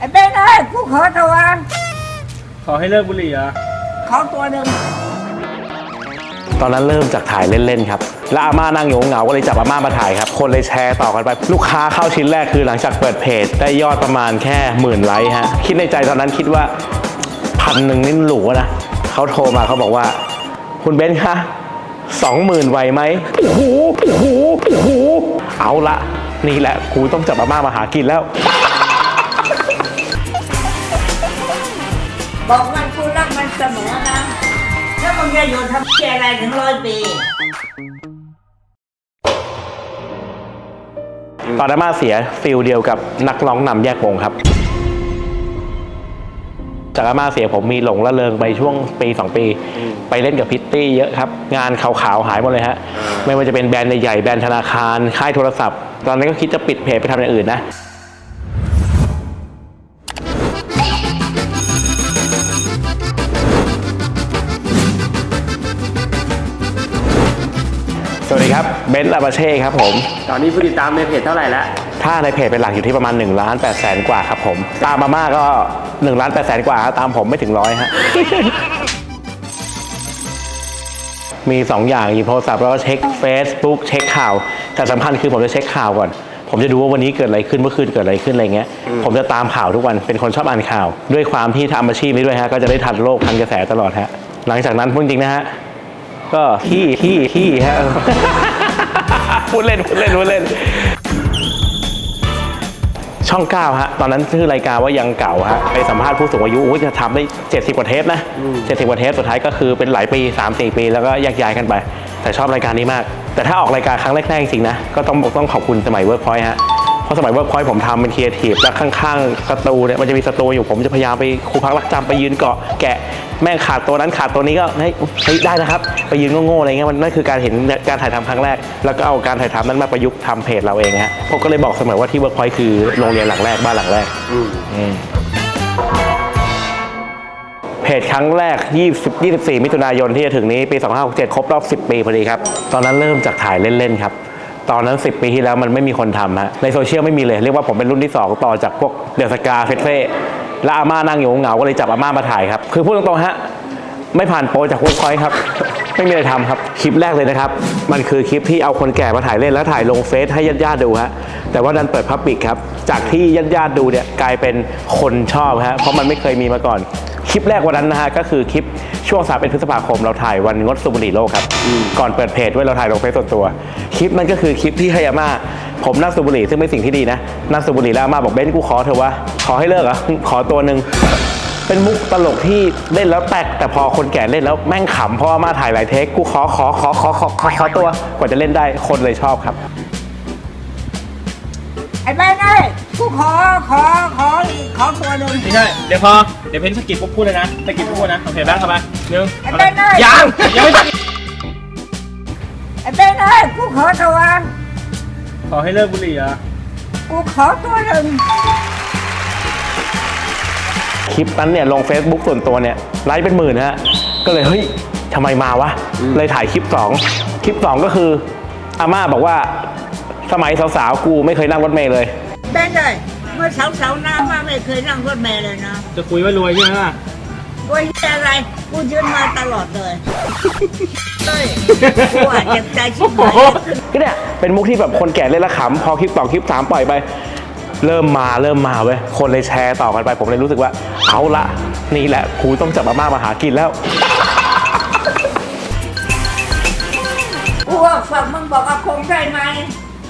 ไอ้เบ้นเอ้ยกูขอตัวขอให้เลิกบุหรี่เหรอะขอตัวหนึ่งตอนนั้นเริ่มจากถ่ายเล่น ๆ ครับ แล้วอาม่านั่งอยู่เหงาๆก็เลยจับอาม่ามาถ่ายครับ คนเลยแชร์ต่อกันไป ลูกค้าเข้าชิ้นแรกคือหลังจากเปิดเพจ ได้ยอดประมาณแค่หมื่นไลค์ฮะ คิดในใจตอนนั้นคิดว่าพันหนึ่งนี่หรูนะ เขาโทรมาเขาบอกว่า คุณเบนซ์คะสองหมื่นไหวไหมโอ้โหโอ้โหโอ้โหเอาละ นี่แหละกูต้องจับอาม่ามาหากินแล้ว บอกมันกูรักมันเสมอนะ ถ้ามึงจะอยู่ทำเชี่ยอะไรถึงร้อยปีตอนอาม่าเสียฟิลเดียวกับนักร้องนำแยกวงครับ จากอาม่าเสียผมมีหลงละเริงไปช่วงปี 2 ปี ไปเล่นกับพิตตี้เยอะครับ งานขาวๆหายหมดเลยฮะ ไม่ว่าจะเป็นแบรนด์ใหญ่ๆแบรนด์ธนาคาร ค่ายโทรศัพท์ ตอนนั้นก็คิดจะปิดเพจไปทำอย่างอื่นนะ ครับเบนซ์ลาบาเช่ครับผม ตอนนี้ผู้ติดตามในเพจเท่าไหร่แล้ว ถ้าในเพจเป็นหลักอยู่ที่ประมาณ1ล้าน8แสนกว่าครับผม ตามมาม่าก็1ล้าน8แสนกว่าฮะตามผมไม่ถึงร้อยฮะ มี 2 อย่างหยิบโทรศัพท์แล้วก็เช็ค Facebook เช็คข่าว แต่สำคัญคือผมจะเช็คข่าวก่อน ผมจะดูว่าวันนี้เกิดอะไรขึ้นเมื่อคืนเกิดอะไรขึ้นอะไรเงี้ย ผมจะตามข่าวทุกวันเป็นคนชอบอ่านข่าว ด้วยความที่ทำอาชีพนี้ด้วยฮะก็จะได้ทันโลกทันกระแสตลอดฮะหลังจากนั้นพูดจริงนะฮะ ก็ขี้ขี้ขี้ฮะพูดเล่นพูดเล่นพูดเล่น ช่อง 9 ฮะ ตอนนั้นชื่อรายการว่ายังเก่าฮะ ไปสัมภาษณ์ผู้สูงอายุอุ๊ยจะทำได้ 70 กว่าเทปนะ 70 กว่าเทปสุดท้ายก็คือเป็นหลายปี 3-4 ปีแล้วก็แยกย้ายกันไป แต่ชอบรายการนี้มาก แต่ถ้าออกรายการครั้งแรกๆจริงๆนะ ก็ต้องต้องขอบคุณสมัยเวิร์กพอยต์ฮะเพ ราะสมัยเวิร์กพอยต์ผมทำเป็นครีเอทีฟแล้วข้างๆสตูเนี่ยมันจะมีสตูอยู่ผมจะพยายามไปครูพักรักจำไปยืนเกาะแกะแม่งขาดตัวนั้นขาดตัวนี้ก็เฮ้ยได้นะครับไปยืนโง่ๆอะไรเงี้ยมันนั่นคือการเห็นการถ่ายทำครั้งแรก แล้วก็เอาการถ่ายทำนั้นมาประยุกต์ทำเพจเราเองฮะผมก็เลยบอกเสมอว่าที่เวิร์กพอยต์คือโรงเรียนหลังแรกบ้านหลังแรกเพจครั้งแรก 20 24 มิถุนายนที่จะถึงนี้ปี 2567 ครบรอบ 10 ปีพอดีครับ ตอนนั้นเริ่มจากถ่ายเล่น ๆ ครับ ตอนนั้น 10 ปีที่แล้วมันไม่มีคนทำฮะในโซเชียลไม่มีเลย เรียกว่าผมเป็นรุ่นที่ 2 ต่อจากพวกเดอะสกาเฟสเฟ่และอาม่านั่งอยู่เหงาก็เลยจับอาม่ามาถ่ายครับคือพูดตรงๆฮะไม่ผ่านโปรจากเวิร์กพอยต์ครับ ไม่มีอะไรทำครับ คลิปแรกเลยนะครับ มันคือคลิปที่เอาคนแก่มาถ่ายเล่นแล้วถ่ายลงเฟซให้ญาติๆดูฮะแต่ว่าดันเปิดพับบิกครับ จากที่ญาติๆดูเนี่ยกลายเป็นคนชอบฮะเพราะมันไม่เคยมีมาก่อน คลิปแรกวันนั้นนะฮะก็คือคลิปช่วงสามเป็นพฤษภาคมเราถ่ายวันงดสูบบุหรี่โลกครับ ก่อนเปิดเพจไว้เราถ่ายลงเฟซส่วนตัว คลิปนั้นก็คือคลิปที่ให้อาม่าผมนั่งสูบบุหรี่ซึ่งเป็นสิ่งที่ดีนะนั่งสูบบุหรี่แล้วอาม่าบอกเบนซ์กูขอเถอะวะขอให้เลิกเหรอขอตัวหนึ่งเป็นมุกตลกที่เล่นแล้วแปลกแต่พอคนแก่เล่นแล้วแม่งขำเพราะว่ามาถ่ายหลายเทคกูขอขอขอขอขอขอขอตัวกว่าจะเล่นได้คนเลยชอบครับไอ้เบ้นเอ้ย กูขอขอขอขอตัวหนึ่ง ไม่ใช่เดี๋ยวพอ เดี๋ยวเพนสกิปปุ๊บพูดเลยนะสกิปปุ๊บพูดนะ โอเคแบงค์เข้าไปหนึ่งไอ้เบ้นเอ้ยยังยังไม่ไอ้เบ้นเอ้ยกูขอตัวขอให้เลิกบุหรี่เหรอะ กูขอตัวหนึ่งคลิปนั้นเนี่ยลง Facebook ส่วนตัวเนี่ยไลค์เป็นหมื่นฮะ ก็เลยเฮ้ยทำไมมาวะ เลยถ่ายคลิป 2 คลิป 2 ก็คืออาม่าบอกว่าสมัยสาวๆ กูไม่เคยนั่งรถเมล์เลย เบ้นเอ้ยเมื่อเสาๆหน้ามาไม่เคยนั่งรถเมล์เลยนะจะคุยว่ารวยใช่ไหมล่ะโอ้ยอะไร กูยืนมาตลอดเลยเฮ้ยกูอาจเจ็บใจชิบหายก็เนี่ยเป็นมุกที่แบบคนแก่เล่นและขำพอคลิป2คลิป3ปล่อยไป เริ่มมาเริ่มมาเว้ยคนเลยแชร์ต่อกันไปผมเลยรู้สึกว่า เอาละนี่แหละกูต้องจับอาม่ามาหากินแล้ว กูว่าฝากมึงบอกอาคงได้ไหม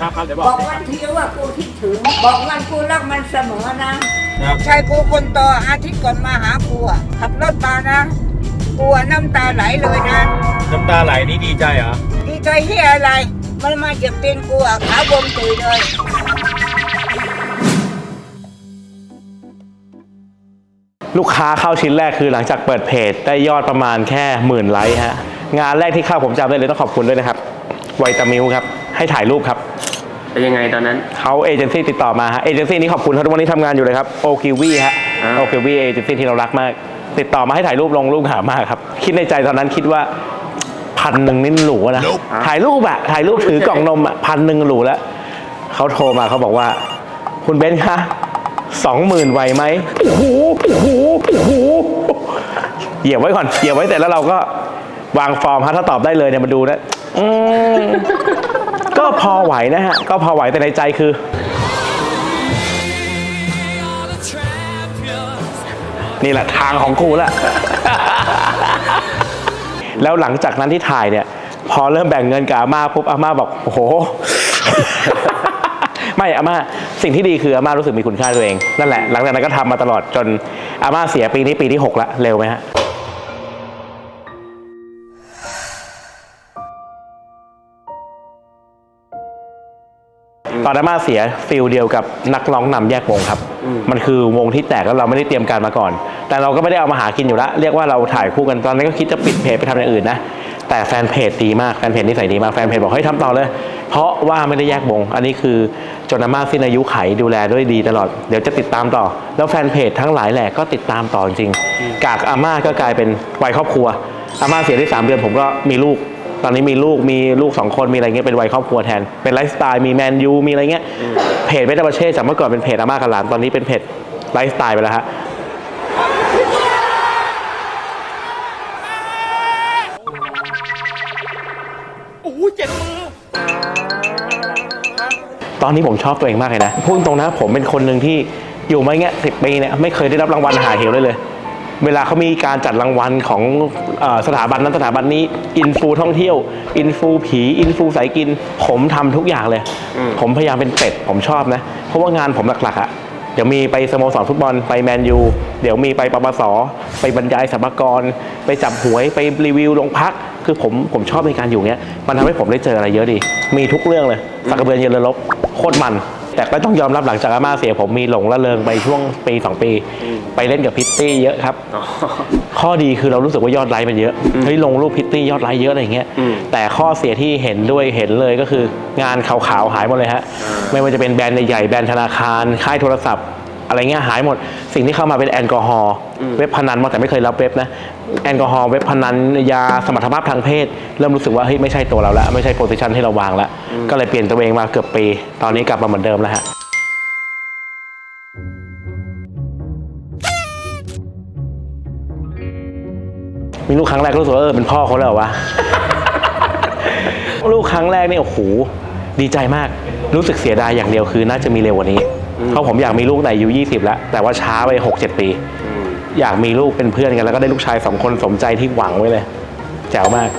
ครับครับเดี๋ยวบบอกอกวันทีว่ากูคิด ถึง บอกวันกูรักมันเสมอนะนะครับชายกูคนโตอาทิตย์ก่อนมาหากูอะขับรถมานะกูอะน้ำตาไหลเลยนะ น้ำตาไหลนี่ดีใจเหรอ ดีใจที่อะไร มันมาเหยียบตีนกูอะขาบวมตุยเลย ลูกค้าเข้าชิ้นแรกคือหลังจากเปิดเพจได้ยอดประมาณแค่หมื่นไลค์ฮะ งานแรกที่เข้าผมจำได้เลยต้องขอบคุณด้วยนะครับ ไวตามิลครับ ให้ถ่ายรูปครับ เป็นยังไงตอนนั้น เขาเอเจนซี่ติดต่อมาฮะเอเจนซี่นี้ขอบคุณเขาทุกวันนี้ทำงานอยู่เลยครับโอคิวีฮะอ่า โอคิวีเอเจนซี่ที่เรารักมาก ติดต่อมาให้ถ่ายรูปลงรูปหามากครับ คิดในใจตอนนั้นคิดว่าพันหนึ่งนี่หรูนะถ่ายรูปอะถ่ายรูปถือกล่องนมอะพันหนึ่งหรูแล้วเขาโทรมาเขาบอกว่า คุณเบนซ์คะสองหมื่นไหวไหมโอ้โหโอ้โหโอ้โหเหยียบไว้ก่อนเหยียบไว้เสร็จแล้วเราก็วางฟอร์มฮะถ้าตอบได้เลยเนี่ยมาดูนะอืม ก็พอไหวนะฮะ ก็พอไหวแต่ในใจคือ นี่แหละทางของกูละ แล้วหลังจากนั้นที่ถ่ายเนี่ย พอเริ่มแบ่งเงินกับอาม่าปุ๊บอาม่าบอกโอ้โห ไม่อาม่าสิ่งที่ดีคืออาม่ารู้สึกมีคุณค่าตัวเอง นั่นแหละ หลังจากนั้นก็ทำมาตลอดจนอาม่าเสียปีนี้ปีที่หกละ เร็วไหมฮะ ตอนอาม่าเสียฟิลเดียวกับนักร้องนำแยกวงครับ มันคือวงที่แตกแล้วเราไม่ได้เตรียมการมาก่อน แต่เราก็ไม่ได้เอามาหากินอยู่แล้วเรียกว่าเราถ่ายคู่กันตอนนั้นก็คิดจะปิดเพจไปทำอย่างอื่นนะแต่แฟนเพจดีมากแฟนเพจนิสัยดีมากแฟนเพจบอกให้ยทำต่อเลย เพราะว่าไม่ได้แยกวง อันนี้คือจนอาม่าสิ้นอายุไขดูแลด้วยดีตลอดเดี๋ยวจะติดตามต่อ แล้วแฟนเพจทั้งหลายแหละก็ติดตามต่อจริงๆกากอาม่าก็กลายเป็นวัยครอบครัวอาม่าเสียได้สามเดือนผมก็มีลูก ตอนนี้มีลูกมีลูกสองคนมีอะไรเงี้ยเป็นวัยครอบครัวแทน เป็นไลฟ์สไตล์มีแมนยูมีอะไรเงี้ยเพจเวทประเชษจากเมื่อก่อนเป็นเพจอาม่ากับหลานตอนนี้เป็นเพจไลฟ์สไตล์ไปแล้วฮะตอนนี้ผมชอบตัวเองมากเลยนะพูดตรงนะผมเป็นคนหนึ่งที่อยู่มาเงี้ยสิบปีเนี่ยไม่เคยได้รับรางวัลหาเหวเลยเลย เวลาเขามีการจัดรางวัลของเออสถาบันนั้นสถาบันนี้ อินฟูท่องเที่ยว อินฟูผี อินฟูสายกิน ผมทำทุกอย่างเลย ผมพยายามเป็นเป็ด ผมชอบนะ เพราะว่างานผมหลักๆอะ่ะเดี๋ยวมีไปสโมสรฟุตบอลไปแมนยู เดี๋ยวมีไปปปส ไปบรรยายสัมภากร ไปจับหวยไปรีวิวโรงพัก คือผมผมชอบในการอยู่เนี้ย มันทำให้ผมได้เจออะไรเยอะดี มีทุกเรื่องเลยสักกระเบือเยนเรือรบโคตรมัน แต่ก็ต้องยอมรับหลังจากอาม่าเสียผมมีหลงละเริงไปช่วงปีสองปี ไปเล่นกับพิตตี้เยอะครับ ข้อดีคือเรารู้สึกว่ายอดไลค์มันเยอะเฮ้ยลงรูปพิตตี้ยอดไลค์เยอะอะไรอย่างเงี้ยแต่ข้อเสียที่เห็นด้วยเห็นเลยก็คืองานขาวๆหายหมดเลยฮะไม่ว่าจะเป็นแบรนด์ใหญ่ๆแบรนด์ธนาคารค่ายโทรศัพท์ อะไรเงี้ยหายหมด สิ่งที่เข้ามาเป็นแอลกอฮอล์เว็บพนันมาแต่ไม่เคยรับเว็บนะแอลกอฮอล์เว็บพนันยาสมรรถภาพทางเพศ เริ่มรู้สึกว่าเฮ้ยไม่ใช่ตัวเราแล้ว ไม่ใช่โพสิชันที่เราวางแล้ว ก็เลยเปลี่ยนตัวเองมาเกือบปี ตอนนี้กลับมาเหมือนเดิมแล้วฮะมีลูกครั้งแรกก็รู้สึกว่าเออเป็นพ่อเขาแล้วเหรอวะลูกครั้งแรกนี่โอ้โหดีใจมาก รู้สึกเสียดายอย่างเดียวคือน่าจะมีเร็วกว่านี้ เพราะผมอยากมีลูกแต่อายุ20 แล้ว แต่ว่าช้าไป6 7 ปี อยากมีลูกเป็นเพื่อนกัน แล้วก็ได้ลูกชายสองคนสมใจที่หวังไว้เลย แจ๋วมาก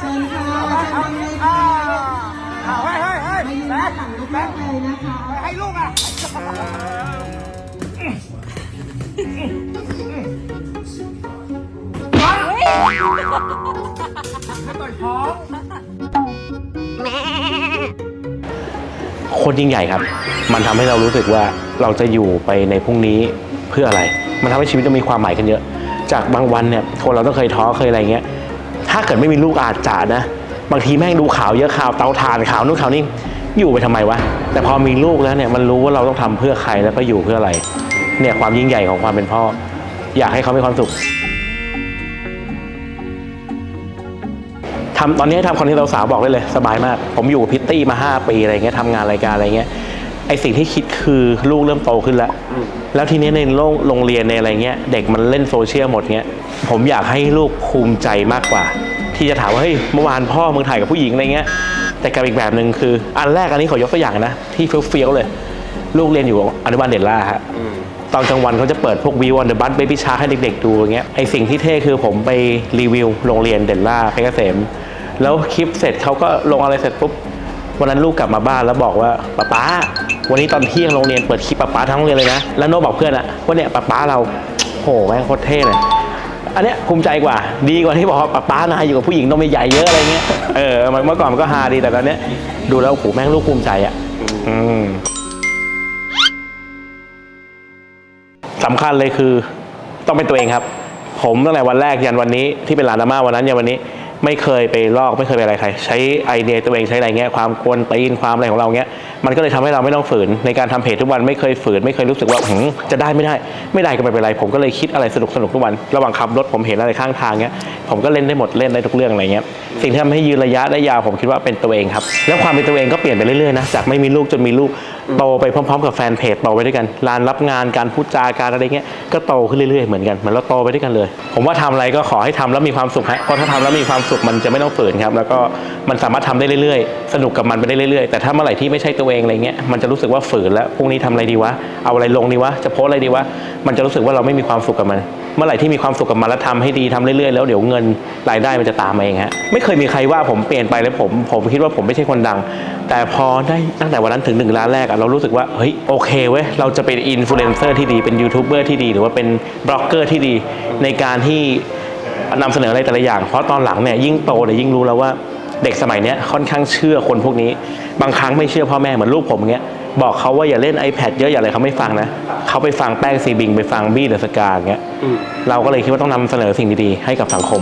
เชิญค่ะเชิญเลยค่ะให้ให้ให้ให้ยืนด้านหลังลูกเลยนะคะให้ลูกอะโค ตรยิ่งใหญ่ครับ มันทำให้เรารู้สึกว่าเราจะอยู่ไปในพรุ่งนี้เพื่ออะไร มันทำให้ชีวิตเรามีความหมายกันเยอะ จากบางวันเนี่ยคนเราต้องเคยท้อเคยอะไรเงี้ย ถ้าเกิดไม่มีลูกอาจจะนะ บางทีแม่งดูข่าวเยอะข่าวเตาถ่านข่าวนู่นข่าวนี่อยู่ไปทำไมวะ แต่พอมีลูกแล้วเนี่ยมันรู้ว่าเราต้องทำเพื่อใครแล้วก็อยู่เพื่ออะไร เนี่ยความยิ่งใหญ่ของความเป็นพ่อ อยากให้เขามีความสุข ทำตอนนี้ให้ทำคอนเทนต์สาวๆบอกได้เลย สบายมาก ผมอยู่กับพิตตี้มา 5 ปีอะไรเงี้ยทำงานรายการอะไรเงี้ยไอสิ่งที่คิดคือลูกเริ่มโตขึ้นแล้ว แล้วทีนี้ในโลกโรงเรียนในอะไรเงี้ยเด็กมันเล่นโซเชียลหมดเงี้ยผมอยากให้ลูกภูมิใจมากกว่า ที่จะถามว่าเฮ้ยเมื่อวานพ่อมึงถ่ายกับผู้หญิงอะไรเงี้ยแต่กับอีกแบบหนึ่งคือ อันแรกอันนี้ขอยกตัวอย่างนะที่เฟี้ยวๆเลย ลูกเรียนอยู่อนุบาลเด่นล่าฮะตอนกลางวันเขาจะเปิดพวกวีวันเดอะบัสเบบี้ชาให้เด็กๆดูอย่างเงี้ยไอสิ่งที่เท่คือผมไปรีวิวโรงเรียนเด่นล่าเพชรเกษม แล้วคลิปเสร็จเขาก็ลงอะไรเสร็จปุ๊บวันนั้นลูกกลับมาบ้านแล้วบอกว่าป๊าป๊าวันนี้ตอนเที่ยงโรงเรียนเปิดคลิปป๊าป๊าทั้งโรงเรียนเลยนะ แล้วโน้บอกเพื่อนอะว่าเนี่ยป๊าป๊าเราโหแม่งโคตรเท่เลยอันเนี้ยภูมิใจกว่า ดีกว่าที่บอกว่าป๊าป๊านายอยู่กับผู้หญิงนมใหญ่เยอะอะไรเงี้ยเออเมื่อก่อนมันก็ฮาดีแต่ตอนเนี้ยดูแล้วโอ้โหแม่งลูกภูมิใจอะอืมสำคัญเลยคือต้องเป็นตัวเองครับ ผมตั้งแต่วันแรกยันวันนี้ที่เป็นหลานอาม่าวันนั้นยันวันนี้ ไม่เคยไปลอกไม่เคยไปอะไรใคร ใช้ไอเดียตัวเองใช้อะไรเงี้ยความกวนตีนความอะไรของเราเงี้ย มันก็เลยทำให้เราไม่ต้องฝืน ในการทำเพจทุกวันไม่เคยฝืน ไม่เคยรู้สึกว่าหืมจะได้ไม่ได้ ไม่ได้ก็ไม่เป็นไร ผมก็เลยคิดอะไรสนุกสนุกทุกวัน ระหว่างขับรถผมเห็นอะไรข้างทางเงี้ยผมก็เล่นได้หมดเล่นได้ทุกเรื่องอะไรเงี้ยสิ่งที่ทำให้ยืนระยะได้ยาวผมคิดว่าเป็นตัวเองครับแล้วความเป็นตัวเองก็เปลี่ยนไปเรื่อยๆนะจากไม่มีลูกจนมีลูกโตไปพร้อม ๆ กับแฟนเพจโตไปด้วยกันการรับงานการพูดจาการอะไรเงี้ยก็โตขึ้นเรื่อยๆเหมือนกันเหมือนเราโตไปด้วยกันเลย ผมว่าทำอะไรก็ขอให้ทำแล้วมีความสุขฮะเพราะถ้าทำแล้วมีความสุขมันจะไม่ต้องฝืนครับแล้วก็มันสามารถทำได้เรื่อยๆ สนุกกับมันไปได้เรื่อยๆ แต่ถ้าเมื่อไหร่ที่ไม่ใช่ตัวเองอะไรเงี้ยมันจะรู้สึกว่าฝืนแล้วพรุ่งนี้ทำอะไรดีวะเอาอะไรลงดีวะจะโพสอะไรดีวะมันจะรู้สึกว่าเราไม่มีความสุขกับมัน เมื่อไหร่ที่มีความสุขกับมันแล้วทำให้ดีทำเรื่อยๆแล้วเดี๋ยวเงินรายได้มันจะตามมาเองฮะไม่เคยมีใครว่าผมเปลี่ยนไปแล้วผมผมคิดว่าผมไม่ใช่คนดัง แต่พอได้ตั้งแต่วันนั้นถึงหนึ่งล้านแรกอะเรารู้สึกว่าเฮ้ยโอเคเว้ยเราจะเป็นอินฟลูเอนเซอร์ที่ดีเป็นยูทูบเบอร์ที่ดีหรือว่าเป็นบล็อกเกอร์ที่ดีในการที่นำเสนออะไรแต่ละอย่าง เพราะตอนหลังเนี่ยยิ่งโตเนี่ยยิ่งรู้แล้วว่า เด็กสมัยนี้ค่อนข้างเชื่อคนพวกนี้ บางครั้งไม่เชื่อพ่อแม่เหมือนลูกผมเงี้ยบอกเขาว่าอย่าเล่น iPad เยอะอย่าอะไรเขาไม่ฟังนะเขาไปฟังแป้งซีบิง ไปฟังบี้เดอะสกาอย่างเงี้ยเราก็เลยคิดว่าต้องนำเสนอสิ่งดีๆให้กับสังคม